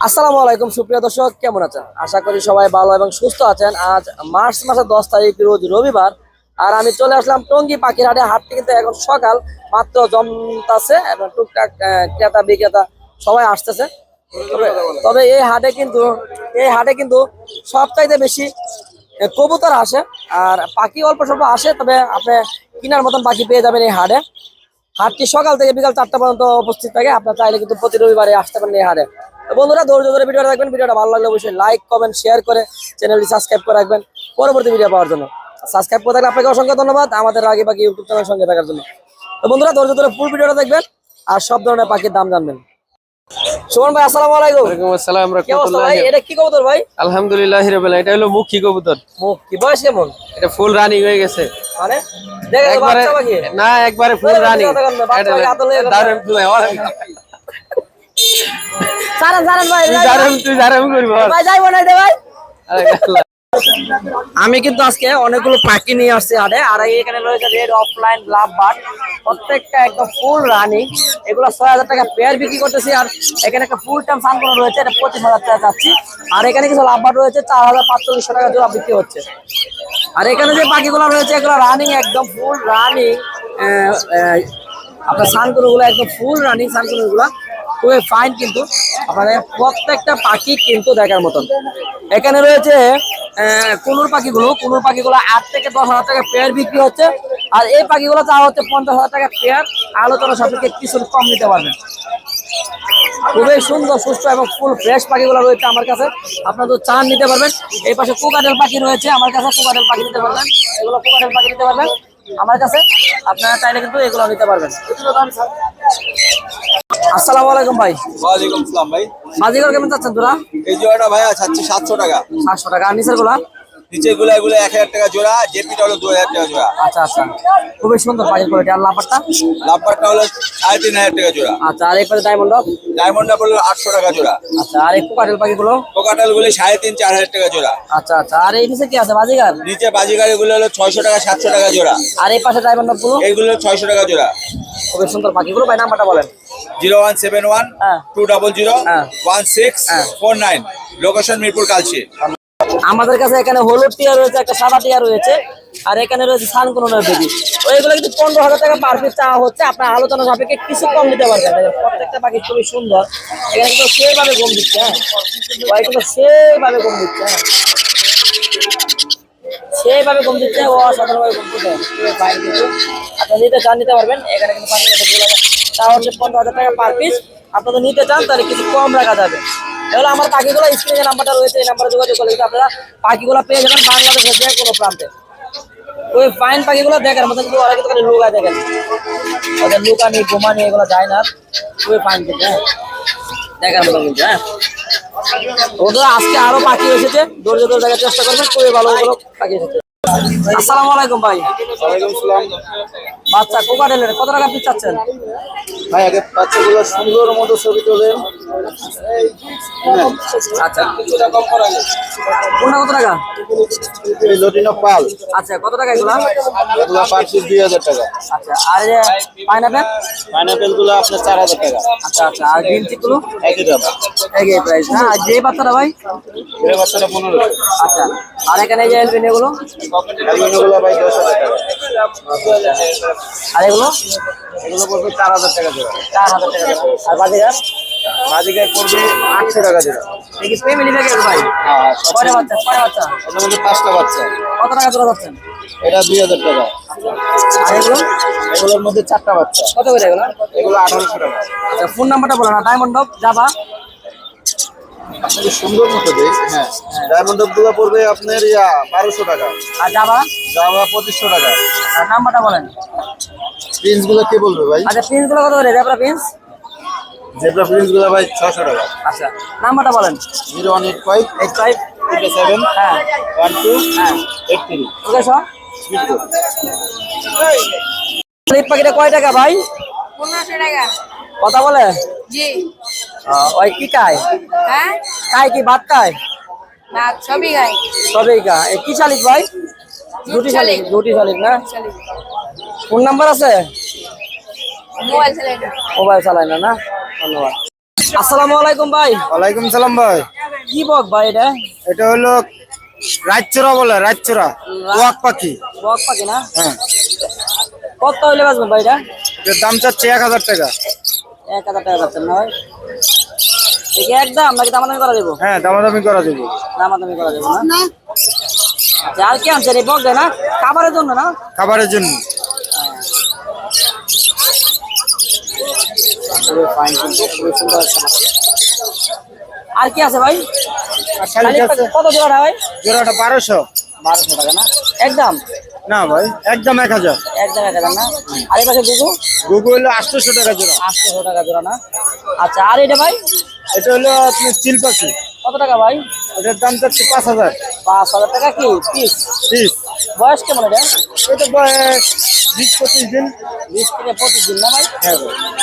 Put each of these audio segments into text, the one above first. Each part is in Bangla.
আসসালামু আলাইকুম, সুপ্রিয় দর্শক, কেমন আছেন? আশা করি সবাই ভালো এবং সুস্থ আছেন। আজ মার্চ মাসের দশ তারিখ, রোজ রবিবার। আর আমি চলে আসলাম টঙ্গি পাখির হাটে হাটটি কিন্তু এখন সকাল, মাত্র জমতাছে এবং টুকটাক ক্রেতা, বিক্রেতা সবাই আসতেছে। তবে- এই হাটে কিন্তু, এই হাটে কিন্তু সবচাইতে বেশি কবুতর আসে। আর পাখি অল্প স্বল্প আসে, তবে আপনি কেনার মতন পাখি পেয়ে যাবেন এই হাটে। হাটটি সকাল থেকে বিকাল চারটা পর্যন্ত উপস্থিত থাকে। আপনার চাইলে কিন্তু প্রতি রবিবারে আসতে পারেন এই হারে বন্ধুরা, ধৈর্য ধরে ভিডিওটা দেখবেন। ভিডিওটা ভালো লাগলে অবশ্যই লাইক কমেন্ট শেয়ার করে চ্যানেলটি সাবস্ক্রাইব করে রাখবেন পরবর্তী ভিডিও পাওয়ার জন্য। সাবস্ক্রাইব করে থাকলে আপনাকে অসংখ্য ধন্যবাদ আমাদের আগে বাকি ইউটিউব চ্যানেল সঙ্গে থাকার জন্য। তো বন্ধুরা, ধৈর্য ধরে ফুল ভিডিওটা দেখবেন আর সব ধরনের পাখির দাম জানবেন। সুমন ভাই আসসালামু আলাইকুম। ওয়ালাইকুম আসসালাম কি অবস্থা ভাই? রাহমাতুল্লাহি এটা কি কবুতর ভাই? আলহামদুলিল্লাহ রাব্বিল এটা হলো মুখী কবুতর। মুখ বয়স কেমন? এটা ফুল রানিং হয়ে গেছে। মানে? একবারে না একবারে ফুল রানিং তুই আমার জানেন জানেন ভাই তুই দারুণ তুই দারুণ করবি ভাই যাইবো না দে ভাই। আরে আল্লাহ। আমি কিন্তু আজকে অনেকগুলো পাখি নিয়ে আসছি আরে, আর এখানে রয়েছে রেড অফলাইন লাভ বার্ড প্রত্যেকটা একদম ফুল রানিং এগুলো ছয় হাজার টাকা পেয়ার বিক্রি করতেছি, আর এখানে একটা ফুল টাইম সান করা রয়েছে, এটা পঁচিশ হাজার টাকা চাচ্ছি। আর এখানে কিছু লাভ বার্ড রয়েছে, চার হাজার পাঁচচল্লিশশো টাকা জোড়া বিক্রি হচ্ছে। আর এখানে যে পাখিগুলো রয়েছে, এগুলো রানিং একদম ফুল রানিং আপনার সানকুনুগুলো একদম ফুল রানিং সানকুনুগুলো। খুবই ফাইন কিন্তু, আপনাদের প্রত্যেকটা পাখি কিন্তু দেখার মতন। এখানে রয়েছে কুনুর পাখিগুলো কুনুর পাখিগুলো আট থেকে দশ হাজার টাকা পেয়ার বিক্রি হচ্ছে। আর এই পাখিগুলো চাওয়া হচ্ছে পঞ্চাশ হাজার টাকা পেয়ার আলোচনা সাপেক্ষে কিছু কম নিতে পারবেন খুবই সুন্দর, সুস্থ এবং ফুল ফ্রেশ পাখিগুলো রয়েছে আমার কাছে। আপনারা তো চান নিতে পারবেন, এই পাশে কোকাটেল পাখি রয়েছে আমার কাছে, কোকাটেল পাখি নিতে পারবেন। এগুলো কোকাটেল পাখি নিতে পারবেন আমার কাছে। আপনারা চাইলে কিন্তু এগুলো নিতে পারবেন। আসসালামু আলাইকুম ভাই। ওয়ালাইকুম আসসালাম ভাই। বাজিগর কেমন চাচ্ছেন তোরা এই জোড়াটা ভাইয়া চাচ্ছি সাতশো টাকা। সাতশো টাকা। আর নিচেরগুলা? নিচে গুলা এগুলো এক হাজার টাকা জোড়া জেপিটা হলো দু হাজার টাকা জোড়া। আচ্ছা আচ্ছা। খুবই সুন্দর পাখির কোয়ালিটি আর লাফারটা লাভবারটা হলো সাড়ে তিন হাজার টাকা জোড়া। আচ্ছা আর এই পাশে ডায়মন্ড ডায়মন্ডটা পড়ল আটশো টাকা জোড়া। আচ্ছা আর এই কোকাটেল পাখিগুলো? কোকাটাল গুলি সাড়ে তিন চার হাজার টাকা জোড়া। আচ্ছা আচ্ছা। আর এই নিচে কি আছে বাজিগার? নিচে বাজিগাড়ি গুলো হলো ছয়শো টাকা সাতশো টাকা জোড়া। আর এই পাশে ডায়মন্ডগুলো এইগুলো ছয়শো টাকা জোড়া। খুবই সুন্দর পাখিগুলো ভাই নাম্বারটা বলেন। জিরো ওয়ান সেভেন ওয়ান হ্যাঁ। টু ডাবল জিরো হ্যাঁ। ওয়ান সিক্স হ্যাঁ। Four nine. Location Mirpur Kalchi. আমাদের কাছে এখানে হলুদ টিয়া রয়েছে একটা সাদা টিয়া রয়েছে আর এখানে রয়েছে সানকুনের বেবি। তো এগুলো কিন্তু পনেরো হাজার টাকা পার পিস চাওয়া হচ্ছে। আপনার আলোচনা সাপেক্ষে কিছু কম দিতে পারবেন। প্রত্যেকটা পাখি খুবই সুন্দর। এখানে কিন্তু সেইভাবে গম দিচ্ছে হ্যাঁ। কিন্তু সেইভাবে গম দিচ্ছে হ্যাঁ। সেইভাবে গম দিচ্ছে, ও অসাধারণভাবে গম দিচ্ছে। খুবই কিন্তু আপনি নিতে চান, নিতে পারবেন। এখানে কিন্তু পানি তা হচ্ছে পনেরো হাজার টাকা পার পিস আপনাদের নিতে চান, তাহলে কিছু কম রাখা যাবে। এগুলো আমার পাখিগুলো স্ক্রিনে নাম্বারটা রয়েছে, এই নাম্বারে যোগাযোগ করলে কিন্তু আপনারা পাখিগুলো পেয়ে যাবেন বাংলাদেশের যে কোনো প্রান্তে। ওই ফাইন পাখিগুলো দেখার মতো কিন্তু ওরা কিন্তু লুকায় দেখেন ওদের লুকানি গোমানি এগুলো যায় না। ওই ফাইন কিন্তু হ্যাঁ। দেখার মতো কিন্তু হ্যাঁ? ওদের আজকে আরও পাখি এসেছে ধৈর্য ধরে দেখার চেষ্টা করবেন খুবই ভালো ভালো পাখি এসেছে। আসসালামু আলাইকুম ভাই। বাচ্চা কোকাটেলের কত টাকা পিস চাচ্ছেন? ভাই আগে বাচ্চাগুলো সুন্দর মতো ছবি তোলেন। আচ্ছা। কোনটা কত টাকা? লটিনো পাল আচ্ছা কত টাকা এগুলা? এগুলো পার পিস দুই হাজার টাকা আচ্ছা আর যে পাইনাপেল পাইনাপেলগুলো আপনার চার হাজার টাকা। আচ্ছা আচ্ছা আর গ্রিন চিকগুলো একই দাম। একই প্রাইস হ্যাঁ? আর যে বাচ্চাটা ভাই? এই বাচ্চাটা পনেরো। আচ্ছা আর এখানে যে এলবিন এগুলো? এগুলো ভাই দশ হাজার টাকা। আর এগুলো? এগুলো পড়বে চার হাজার টাকা চার হাজার টাকা বাজিকায় পড়বে আটশো টাকা জোড়া। কি ফ্যামিলি থেকে ভাই? কয়টা বাচ্চা কয়টা বাচ্চা? এটার মধ্যে পাঁচটা বাচ্চা। কত টাকা জোড়া যাচ্ছেন এটা দুই হাজার টাকা। আর এগুলো? এগুলোর মধ্যে চারটা বাচ্চা। কত করে এগুলো? এগুলো আঠারোশো টাকা। আচ্ছা ফোন নাম্বারটা বলো না ডায়মন্ড অফ যাবা আপনাকে সুন্দর মতো হ্যাঁ। ডায়মন্ডগুলো পড়বে আপনার ইয়া বারোশো টাকা। আর যাবা জামা পঁচিশশো টাকা। আর নাম্বারটা বলেন। প্রিন্সগুলো কে বলবে ভাই? আচ্ছা পিন্সগুলো কত করে? জেব্রা পিন্স জেব্রা প্রিন্সগুলো ভাই ছশো টাকা। আচ্ছা নাম্বারটা বলেন। Zero one eight five eight five seven হ্যাঁ। ওয়ান টু হ্যাঁ। Eight three. স্লিপ পাখিটা কয় টাকা ভাই? পনেরোশো টাকা। কথা বলে? জি। ওই কি খায়? হ্যাঁ? খায় কি ভাত খায়? না ছবি গাই সবই গা কি শালিক ভাই? দুটি শালিক দুটি শালিক না? ফোন নাম্বার আছে? মোবাইল না। মোবাইল চালায় না না? ধন্যবাদ। আসসালামু আলাইকুম ভাই। ওয়ালাইকুম সালাম ভাই। কি বক ভাই এটা? এটা হলো রাজচোরা বলে রাজচোরা ওয়াক পাখি। বক পাখি না? হ্যাঁ। কত হইলে বাঁচবেন ভাই এটা? এটার দাম চাচ্ছে এক হাজার টাকা। এক হাজার টাকা যাচ্ছেন না ভাই। একে একদম নাকি দামাদামি করা যাব? হ্যাঁ দামাদামি করা যাবে। দামাদামি করা যাব না? আর কি আনছেন এই বক না? খাবারের জন্য না? খাবারের জন্য। খুবই fine কিন্তু, খুবই সুন্দর আর কি আছে ভাই? আর শালিক আছে? কত জোড়াটা ভাই? জোড়াটা বারোশো। বারোশো টাকা না? একদম? না ভাই একদম এক হাজার। একদম এক হাজার না? আর এই পাশে দুটো গুগু হলো আটশোশো টাকা জোড়া। আটশোশো টাকা জোড়া না? আচ্ছা আর এটা ভাই? এটা হলো আপনার চিল পাখি। কত টাকা ভাই? এটার দাম চাচ্ছে পাঁচ হাজার। পাঁচ হাজার টাকা কি? পিস? পিস। বয়স কেমন এটা? এটা বয়স বিশ পঁচিশ দিন বিশ থেকে পঁচিশ দিন না ভাই? হ্যাঁ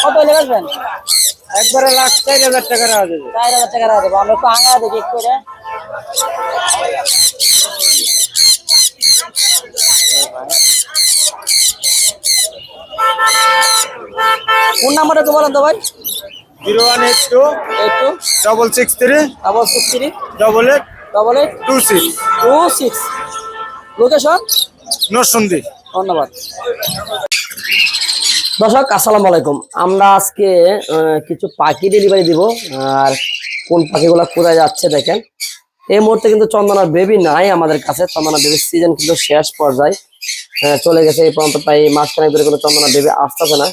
কত হলে বেচবেন একবারে লাখ চার হাজার টাকা রাখা যাবে চার হাজার টাকা রাখা দেবো। আমরা একটু আঙা দেখি একটু এটা কোন নাম্বারটা একটু বলেন তো ভাই। জিরো ওয়ান এইট টু একটু double six three double six three double eight double eight two six two six. Location? Narsingdi ধন্যবাদ। দর্শক, আসসালামু আলাইকুম। আমরা আজকে কিছু পাখি ডেলিভারি দিব। আর কোন পাখিগুলো কোথায় যাচ্ছে দেখেন। এই মুহূর্তে কিন্তু চন্দনার বেবি নাই আমাদের কাছে। চন্দনা বেবির সিজন কিন্তু শেষ পর্যায়ে চলে গেছে। এই পর্যন্ত প্রায় মাঝখানে ধরে কোনো চন্দনা বেবি আসতেছে না।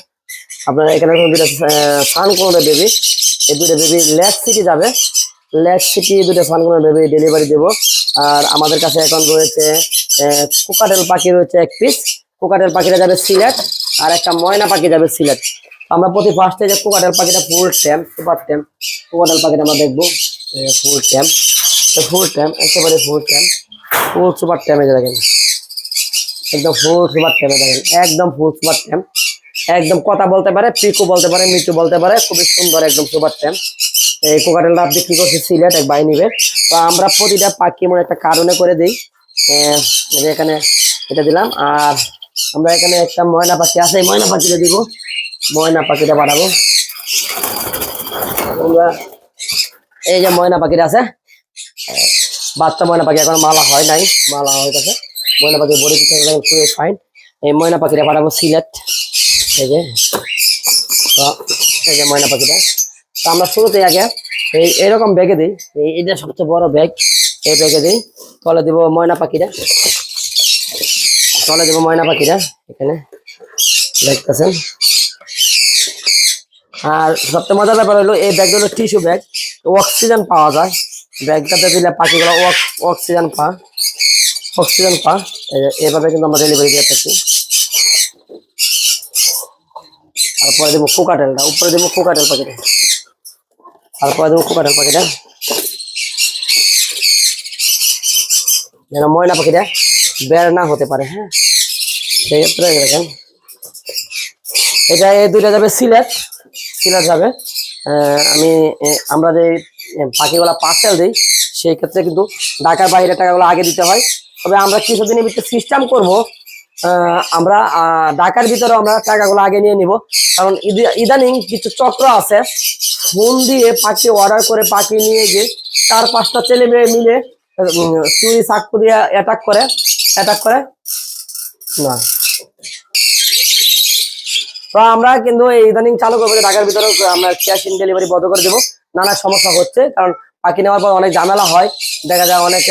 আপনার এখানে কোনো সান কোনো বেবি এই দুটো বেবি লেক সিটি যাবে। লেক সিটি দুটো কোনো বেবি ডেলিভারি দেব। আর আমাদের কাছে এখন রয়েছে কোকাটেল পাখি রয়েছে এক পিস কোকাটেল পাখিটা যাবে সিলেট, আর একটা ময়না পাখি যাবে সিলেট। আমরা প্রতি ফার্স্টে যে কোকাটেল পাখিটা ফুল ট্যাম সুপার ট্যাম কোকাটেল পাখিটা আমরা দেখব ফুল ট্যাম ফুল ট্যাম একেবারে ফুল ট্যাম ফুল সুপার ট্যামে দেখেন। একদম ফুল সুপার ট্যামে দেখেন। একদম ফুল সুপার ট্যাম একদম কথা বলতে পারে, পিকু বলতে পারে মিটু বলতে পারে, খুবই সুন্দর একদম সুপার ট্যাম এই কোকাটেলটা বিক্রি করছে সিলেট, এক বাই নিবে। তো আমরা প্রতিটা পাখি মনে একটা কারণে করে দিই। এখানে এটা দিলাম। আর আমরা এখানে একটা ময়না পাখি আছে ময়না পাখিটা দিব। ময়না পাখিটা বাড়াবো আমরা এই যে ময়না পাখিটা আছে। বাচ্চা ময়না পাখি এখন মালা হয় নাই, মালা হয়ে গেছে। ময়না পাখি বড়ি ফাইন এই ময়না পাখিটা পাঠাবো সিলেট। এই যে এই যে ময়না পাখিটা। তো আমরা শুরুতে আগে এই এরকম ব্যাগে দিই। এই এটা সবচেয়ে বড় ব্যাগ এই ব্যাগে দিই। তলে দিব ময়না পাখিটা তলে দিব ময়না পাখিটা এখানে। দেখতেছেন? আর সবচেয়ে মজার ব্যাপার হলো, এই ব্যাগটা হলো টিস্যু ব্যাগ অক্সিজেন পাওয়া যায়। ব্যাগটাতে দিলে পাখিগুলো অক্সিজেন পা অক্সিজেন পা। এভাবে কিন্তু আমরা ডেলিভারি দিয়ে থাকি। তারপরে দেবো কোকাটেলটা উপরে দেবো কোকাটেল পাখিটা। কোকাটেল পাখিটা। যেন ময়না পাখিটা বের না হতে পারে হ্যাঁ? সেক্ষেত্রে দেখেন। এটা এই দুইটা যাবে সিলেট। সিলেট যাবে। আমি আমরা যে পাখিগুলা পার্সেল দিই, সেই ক্ষেত্রে কিন্তু ঢাকার বাইরে টাকাগুলো আগে দিতে হয়। তবে আমরা কিছুদিনের ভিতরে সিস্টেম করব। আমরা ঢাকার ভিতরে আমরা টাকাগুলো আগে নিয়ে নিব। কারণ ইদানিং কিছু চক্র আছে। ফোন দিয়ে পাখি অর্ডার করে পাখি নিয়ে গিয়ে চার পাঁচটা ছেলে মেয়ে মিলে চুরি চাকু দিয়ে অ্যাটাক করে। অ্যাটাক করে। না। তো আমরা কিন্তু ইদানিং চালু করব ঢাকার ভিতরে আমরা ক্যাশ ইন ডেলিভারি বন্ধ করে দেবো। নানা সমস্যা হচ্ছে, কারণ পাখি নেওয়ার পর অনেক ঝামেলা হয়। দেখা যায় অনেক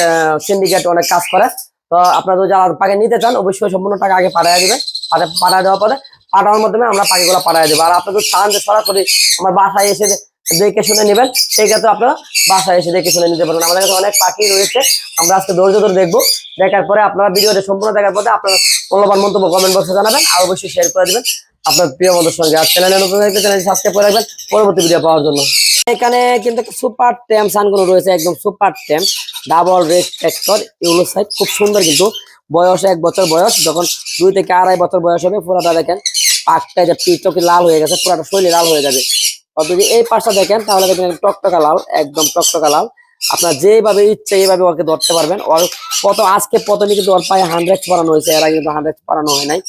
সিন্ডিকেট অনেক কাজ করে। তো আপনারা যারা পাখি নিতে চান, অবশ্যই সম্পূর্ণ টাকা আগে পাঠিয়ে দিবেন। পাঠিয়ে দেওয়ার পরে পাঠানোর মাধ্যমে আমরা পাখিগুলো পাঠিয়ে দেবো। আর আপনারা চান যে সরাসরি আমার বাসায় এসে দেখে শুনে নেবেন, সেই ক্ষেত্রে আপনারা বাসায় এসে দেখে শুনে নিতে পারবেন। আমাদের কাছে অনেক পাখি রয়েছে, আমরা আজকে ধৈর্য ধরে দেখব। দেখার পরে আপনারা ভিডিওটা সম্পূর্ণ দেখার পরে আপনারা মূল্যবান মন্তব্য কমেন্ট বক্সে জানাবেন, আর অবশ্যই শেয়ার করে দিবেন। আপনার প্রিয় বন্ধুর সঙ্গে। আর চ্যানেলে নতুন চ্যানেল সাবস্ক্রাইব করে রাখবেন। পরবর্তী ভিডিও পাওয়ার জন্য। এখানে কিন্তু সুপার ট্যাম সানগুলো রয়েছে, একদম super tame double red tractor yellow side খুব সুন্দর কিন্তু। বয়স এক বছর বয়স, যখন দুই থেকে আড়াই বছর বয়স হবে, পুরাটা দেখেন, পাকটা যে পিঠটা লাল হয়ে গেছে, পুরাটা শরীরে লাল হয়ে যাবে। যদি এই পাশটা দেখেন, তাহলে দেখবেন টকটকা লাল, একদম টকটকা লাল। আপনার যেভাবে ইচ্ছে, এইভাবে ওকে ধরতে পারবেন। ওর কত, আজকে প্রথমে কিন্তু ওর পায়ে হান্ড্রেড পরানো হয়েছে, এর কিন্তু হান্ড্রেড পরানো হয় নাই।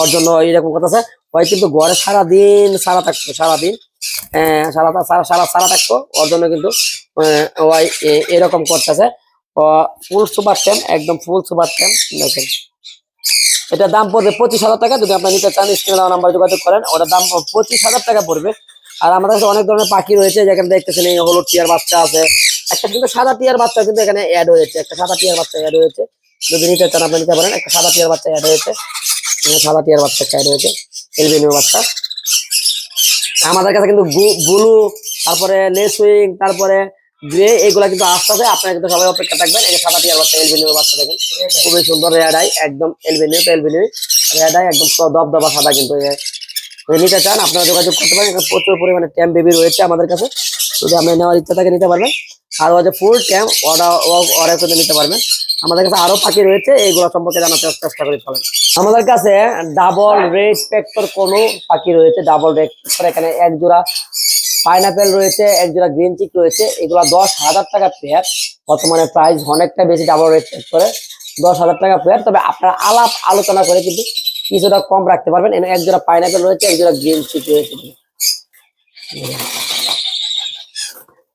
ওর জন্য এইরকম কথা আছে। ওই কিন্তু ঘরে সারাদিন সারা থাকতো, সারাদিন। সারা সারা সারা থাকতো ওর জন্য কিন্তু এ- এরকম করতেছে। ফুল সুপার টেম একদম ফুল সুপার টেম দেখেন। এটা দাম পড়বে পঁচিশ হাজার টাকা। যদি আপনি নিতে চান, স্ক্রিনে নাম্বার যোগাযোগ করেন। ওটার দাম পঁচিশ হাজার টাকা পড়বে। আর আমাদের কাছে অনেক ধরনের পাখি রয়েছে, যেখানে দেখতেছেন এই হলুদ টিয়ার বাচ্চা আছে। একটা কিন্তু সাদা টিয়ার বাচ্চা কিন্তু এখানে অ্যাড হয়েছে। একটা সাদা টিয়ার বাচ্চা অ্যাড হয়েছে। যদি নিতে চান, আপনি নিতে পারেন। একটা সাদা টিয়ার বাচ্চা অ্যাড হয়েছে। সাদা টিয়ার বাচ্চা অ্যাড হয়েছে। এলবিনিও বাচ্চা। আমাদের কাছে কিন্তু ব্লু তারপরে লেসুইং তারপরে গ্রে, এগুলা কিন্তু আসতেছে আপনারা কিন্তু সবাই অপেক্ষা থাকবেন। এই সাদা টিয়ার বাচ্চা এলবিনিও বাচ্চা দেখেন। খুবই সুন্দর রেড আই একদম এলবিনিও তো রেড আই একদম দবদবা সাদা কিন্তু নিতে চান, আপনারা যোগাযোগ করতে পারেন। প্রচুর পরিমাণে ট্যাম বেবি রয়েছে আমাদের কাছে। যদি আপনি নেওয়ার ইচ্ছা থাকে নিতে পারবেন। আর হচ্ছে ফুল ট্যাম অর্ডার অর্ডার করে নিতে পারবেন। আমাদের কাছে আরও পাখি রয়েছে, এইগুলো সম্পর্কে জানার চেষ্টা করে চলেন আমাদের কাছে ডাবল রেড স্পেক্টর কোনো পাখি রয়েছে ডাবল রেড এখানে এক জোড়া পাইনাপেল রয়েছে, এক জোড়া গ্রিন চিক রয়েছে। এগুলো দশ হাজার টাকা পেয়ার বর্তমানে প্রাইস অনেকটা বেশি ডাবল রেড স্পেক্টরে দশ হাজার টাকা পেয়ার তবে আপনারা আলাপ আলোচনা করে কিন্তু কিছুটা কম রাখতে পারবেন। এক জোড়া পাইনাপেল রয়েছে, এক জোড়া গ্রিন চিক রয়েছে।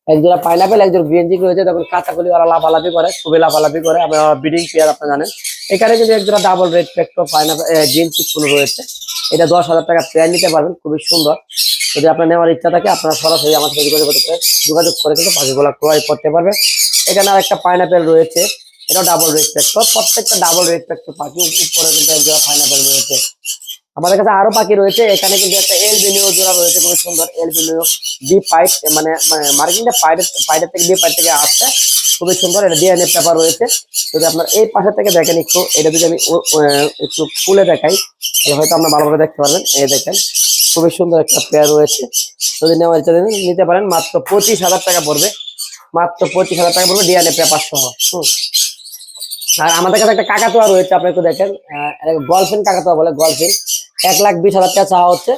এক জোড়া পাইনাপেল এক জোড়া গ্রিন চিক রয়েছে তখন কাঁচাকলি ওরা লাফালাফি করে, খুবই লাফালাফি করে আমরা ব্রিডিং পেয়ার আপনারা জানেন। এখানে কিন্তু এক জোড়া ডাবল রেড পেক্টো পাইনাপেল গ্রিন চিক কোনো রয়েছে। এটা দশ হাজার টাকা পেয়ার নিতে পারবেন, খুবই সুন্দর। যদি আপনার নেওয়ার ইচ্ছা থাকে, আপনারা সরাসরি আমার সাথে যোগাযোগ করতে যোগাযোগ করে কিন্তু পাখিগুলো ক্রয় করতে পারবে এখানে আর একটা পাইনাপেল রয়েছে এটা ডাবল রেড রেসপেক্ট প্রত্যেকটা ডাবল রেড রেসপেক্ট পাখি উপরে কিন্তু এক জোড়া পাইনাপেল রয়েছে। আমাদের কাছে আরও পাখি রয়েছে। এখানে কিন্তু একটা এল বিনিও জোড়া রয়েছে, খুবই সুন্দর এল বিনিও ডি পাইট মানে মার্কিংটা পাইটের পাইটের থেকে ডি পাইট থেকে আসছে। খুবই সুন্দর, এটা ডিএনএ পেপার রয়েছে। যদি আপনার এই পাশে থেকে দেখেন একটু, এটা যদি আমি একটু খুলে দেখাই, তাহলে হয়তো আপনার ভালোভাবে দেখতে পারবেন। এই দেখেন, খুবই সুন্দর একটা পেয়ার রয়েছে। যদি নেওয়ার ইচ্ছা নিতে পারেন, মাত্র পঁচিশ হাজার টাকা পড়বে। মাত্র পঁচিশ হাজার টাকা পড়বে ডিএনএ পেপার সহ। হুম। আর আমাদের কাছে একটা কাকাতুয়া রয়েছে, আপনি একটু দেখেন। গলফিন কাকাতুয়া বলে গলফিন এক লাখ বিশ হাজার টাকা চাওয়া হচ্ছে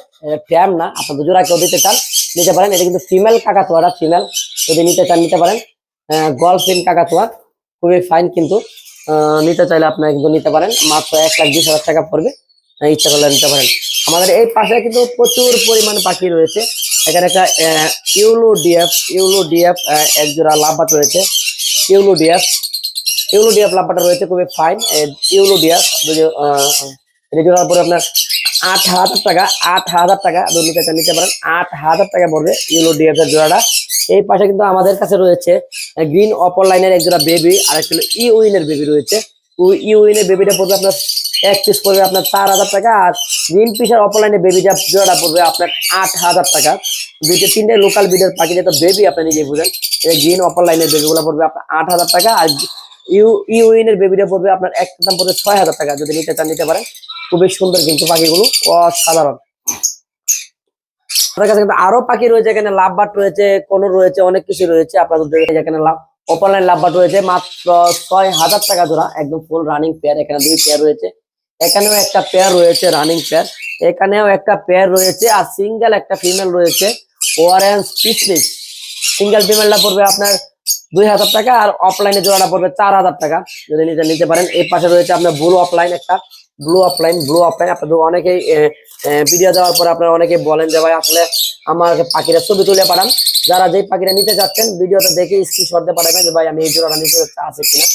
ট্যাম না, আপনার দুজোড়া কেউ দিতে চান, নিতে পারেন। এটা কিন্তু ফিমেল কাকাতুয়াটা ফিমেল যদি নিতে চান, নিতে পারেন। গলফিন কাকাতুয়া, খুবই ফাইন কিন্তু। নিতে চাইলে আপনারা কিন্তু নিতে পারেন। মাত্র এক লাখ বিশ হাজার টাকা পড়বে। ইচ্ছা করলে নিতে পারেন। আমাদের এই পাশে কিন্তু প্রচুর পরিমাণ পাখি রয়েছে। এখানে একটা ইউলো ডিএফ ইউলো ডিএফ এক জোড়া লাভবাট রয়েছে। Yellow DF. ইউলো ডিএফ রয়েছে খুবই ফাইন ইউলো ডিএফ জোড়ার পরে আপনার আট হাজার টাকা, আট হাজার টাকা, আপনি নিতে চান, নিতে পারেন, আট হাজার টাকা পড়বে ইউলো ডিএফ এর জোড়াটা। এই পাশে কিন্তু আমাদের কাছে রয়েছে গ্রিন অপর লাইনের এক জোড়া বেবি আর একটা ই উইনের বেবি রয়েছে। ই উইনের বেবিটা পড়বে আপনার এক পিস পড়বে আপনার চার হাজার টাকা, আর গ্রিন পিসের অপর লাইনের বেবি যা জোড়াটা পড়বে আপনার আট হাজার টাকা। দুইটা তিনটে লোকাল বিডের পাখি যেটা বেবি আপনি নিজে বুঝেন গ্রিন অপর লাইনের বেবিগুলো পড়বে আপনার আট হাজার টাকা, আর ইউ ইউইনের বেবিটা পড়বে আপনার একটা দাম পড়বে ছয় হাজার টাকা, যদি নিতে চান, নিতে পারেন। খুবই সুন্দর কিন্তু পাখিগুলো, অসাধারণ। আমাদের কাছে কিন্তু আরও পাখি রয়েছে, এখানে লাভবাট রয়েছে, কোন রয়েছে, অনেক কিছু রয়েছে। আপনাদের এখানে লাভ, অপরলাইন লাভবাট রয়েছে, মাত্র ছয় হাজার টাকা জোড়া, একদম ফুল রানিং পেয়ার এখানে দুই পেয়ার রয়েছে। এখানেও একটা পেয়ার রয়েছে রানিং পেয়ার এখানেও একটা পেয়ার রয়েছে, আর সিঙ্গেল একটা ফিমেল রয়েছে অরেঞ্জ পিসলিস সিঙ্গেল ফিমেলটা পড়বে আপনার দুই হাজার টাকা আর অফলাইনে জোড়াটা পড়বে চার হাজার টাকা। যদি নিতে নিতে পারেন এই পাশে রয়েছে আপনার ব্লু অফলাইন একটা ব্লু অফলাইন ব্লু অফলাইন আপনাদের অনেকেই ভিডিও দেওয়ার পর আপনারা অনেকেই বলেন যে ভাই আসলে আমার পাখিরা ছবি তুলে পাঠান। যারা যেই পাখিরা নিতে যাচ্ছেন ভিডিওটা দেখে স্ক্রিনশট দিয়ে পাঠাবেন যে ভাই আমি এই জোড়াটা নিতে যাচ্ছি, আছে কিনা?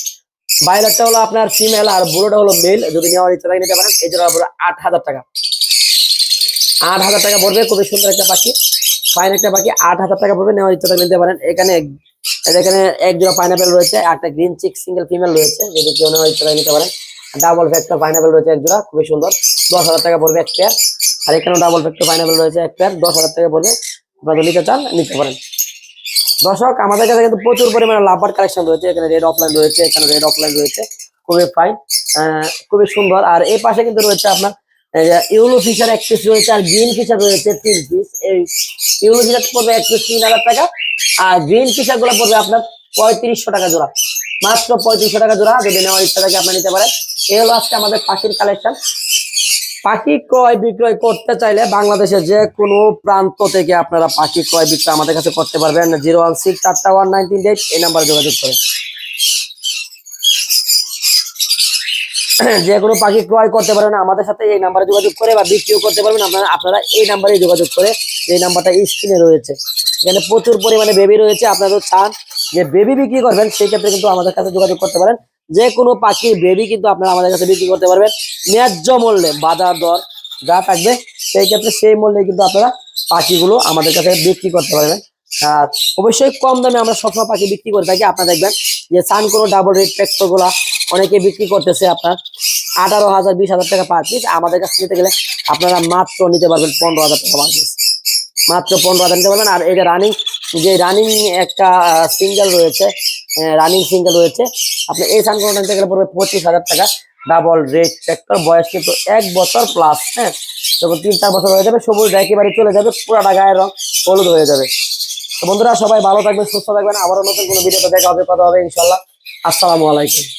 বাইলারটা হলো আপনার ফিমেল আর ব্লুটা হলো মেল যদি নেওয়ার ইচ্ছা থাকে নিতে পারেন এই জোড়া পড়বে আট হাজার টাকা। আট হাজার টাকা পড়বে খুবই সুন্দর একটা পাখি ফাইন একটা পাখি। আট হাজার টাকা পড়বে নেওয়ার ইচ্ছা থাকলে নিতে পারেন। এখানে এখানে এক জোড়া পাইনাপেল রয়েছে একটা গ্রিন চিক সিঙ্গেল ফিমেল রয়েছে, যদি কেউ নেওয়ার ইচ্ছা নিতে পারেন। ডাবল ফ্যাক্টর পাইনাপেল রয়েছে এক জোড়া, খুবই সুন্দর। দশ হাজার টাকা পড়বে এক পেয়ার আর এখানেও ডাবল ফ্যাক্টর পাইনাপেল রয়েছে এক পেয়ার দশ হাজার টাকা পড়বে। আপনারা নিতে চান, নিতে পারেন। দর্শক, আমাদের কাছে কিন্তু প্রচুর পরিমাণে লাভবার কালেকশন রয়েছে। এখানে রেড অফলাইন রয়েছে, এখানে রেড অফলাইন রয়েছে। খুবই ফাইন খুবই সুন্দর। আর এই পাশে কিন্তু রয়েছে আপনার ইউলো ফিশার এক রয়েছে আর গ্রিন ফিশার রয়েছে তিন পিস। এই ইউলো ফিশার পড়বে এক তিন হাজার টাকা আর গ্রিন ফিশারগুলো পড়বে আপনার পঁয়ত্রিশশো টাকা জোড়া। মাত্র পঁয়ত্রিশশো টাকা জোড়া, যদি নেওয়ার ইচ্ছা থাকে আপনি নিতে পারেন। এই হলো আজকে আমাদের পাখির কালেকশন পাখি ক্রয় বিক্রয় করতে চাইলে বাংলাদেশের যে কোনো প্রান্ত থেকে আপনারা পাখি ক্রয় বিক্রয় আমাদের কাছে করতে পারবেন। জিরো ওয়ান সিক্স চারটা ওয়ান নাইন তিন এই নাম্বারে যোগাযোগ করে। যে কোনো পাখি ক্রয় করতে পারবেন, আমাদের সাথে এই নাম্বারে যোগাযোগ করে বা বিক্রিও করতে পারবেন। আপনারা আপনারা এই নাম্বারে যোগাযোগ করে এই নাম্বারটা স্ক্রিনে রয়েছে। এখানে প্রচুর পরিমাণে বেবি রয়েছে আপনারা চান যে বেবি বিক্রি করবেন, সেই ক্ষেত্রে কিন্তু আমাদের কাছে যোগাযোগ করতে পারেন। যে কোনো পাখির বেবি কিন্তু আপনারা আমাদের কাছে বিক্রি করতে পারবেন। ন্যায্য মূল্যে বাজার দর যা থাকবে, সেই ক্ষেত্রে সেই মূল্যে কিন্তু আপনারা পাখিগুলো আমাদের কাছে বিক্রি করতে পারবেন। অবশ্যই কম দামে আমরা সবসময় পাখি বিক্রি করে থাকি। আপনারা দেখবেন যে সান কোনো ডাবল রেড ট্র্যাক্টরগুলা অনেকে বিক্রি করতেছে আপনার আঠারো হাজার, বিশ হাজার টাকা পার পিস আমাদের কাছে নিতে গেলে আপনারা মাত্র নিতে পারবেন পনেরো হাজার টাকা পার পিস মাত্র পনেরো হাজার নিতে পারবেন। আর এটা রানিং যে রানিং একটা সিঙ্গেল রয়েছে রানিং সিঙ্গেল রয়েছে, আপনি এই সান কোনো নিতে গেলে পড়বে পঁচিশ হাজার টাকা। ডাবল রেড ট্র্যাক্টর বয়স কিন্তু এক বছর প্লাস হ্যাঁ? যখন তিন, চার বছর হয়ে যাবে, সবুজ একেবারে চলে যাবে, পুরাটা গায়ের রং হলুদ হয়ে যাবে। তো বন্ধুরা, সবাই ভালো থাকবেন, সুস্থ থাকবেন। আবারও নতুন কোনো ভিডিওতে দেখা হবে, কথা হবে ইনশাল্লাহ আসসালামু আলাইকুম।